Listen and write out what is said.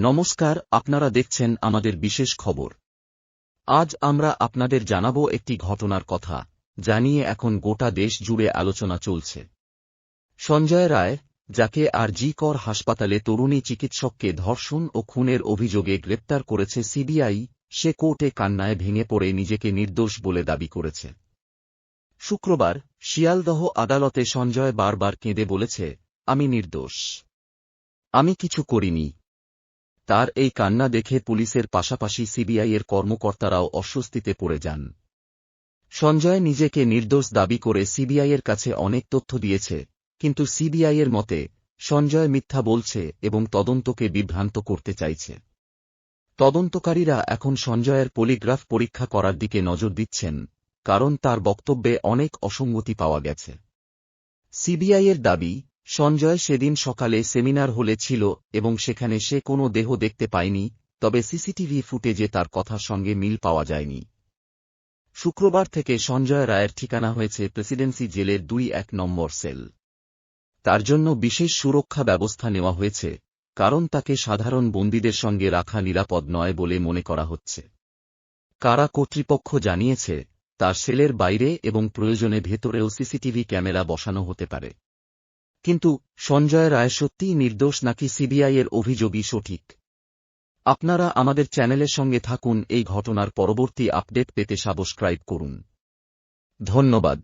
নমস্কার, আপনারা দেখছেন আমাদের বিশেষ খবর। আজ আমরা আপনাদের জানাব একটি ঘটনার কথা জানিয়ে এখন গোটা দেশ জুড়ে আলোচনা চলছে। সঞ্জয় রায়, যাকে আর জি কর হাসপাতালে তরুণী চিকিৎসককে ধর্ষণ ও খুনের অভিযোগে গ্রেপ্তার করেছে সিবিআই, সে কোর্টে কান্নায় ভেঙে পড়ে নিজেকে নির্দোষ বলে দাবি করেছে। শুক্রবার, শিয়ালদহ আদালতে সঞ্জয় বারবার কেঁদে বলেছে, আমি নির্দোষ। আমি কিছু করিনি। তার এই কান্না দেখে পুলিশের পাশাপাশি সিবিআইয়ের কর্মকর্তারাও অস্বস্তিতে পড়ে যান। সঞ্জয় নিজেকে নির্দোষ দাবি করে সিবিআইয়ের কাছে অনেক তথ্য দিয়েছে, কিন্তু সিবিআইয়ের মতে, সঞ্জয় মিথ্যা বলছে এবং তদন্তকে বিভ্রান্ত করতে চাইছে। তদন্তকারীরা এখন সঞ্জয়ের পলিগ্রাফ পরীক্ষা করার দিকে নজর দিচ্ছেন, কারণ তার বক্তব্যে অনেক অসঙ্গতি পাওয়া গেছে। সিবিআইয়ের দাবি সঞ্জয় সেদিন সকালে সেমিনার হলে ছিল এবং সেখানে সে কোনো দেহ দেখতে পায়নি, তবে সিসিটিভি ফুটেজে তার কথার সঙ্গে মিল পাওয়া যায়নি। শুক্রবার থেকে সঞ্জয় রায়ের ঠিকানা হয়েছে প্রেসিডেন্সি জেলের দুই এক নম্বর সেল। তার জন্য বিশেষ সুরক্ষা ব্যবস্থা নেওয়া হয়েছে, কারণ তাকে সাধারণ বন্দীদের সঙ্গে রাখা নিরাপদ নয় বলে মনে করা হচ্ছে। কারা কর্তৃপক্ষ জানিয়েছে, তার সেলের বাইরে এবং প্রয়োজনে ভেতরেও সিসিটিভি ক্যামেরা বসানো হতে পারে। কিন্তু সঞ্জয় রায় সত্যিই নির্দোষ নাকি সিবিআই এর অভিযোগই সঠিক? আপনারা আমাদের চ্যানেলের সঙ্গে থাকুন, এই ঘটনার পরবর্তী আপডেট পেতে সাবস্ক্রাইব করুন। ধন্যবাদ।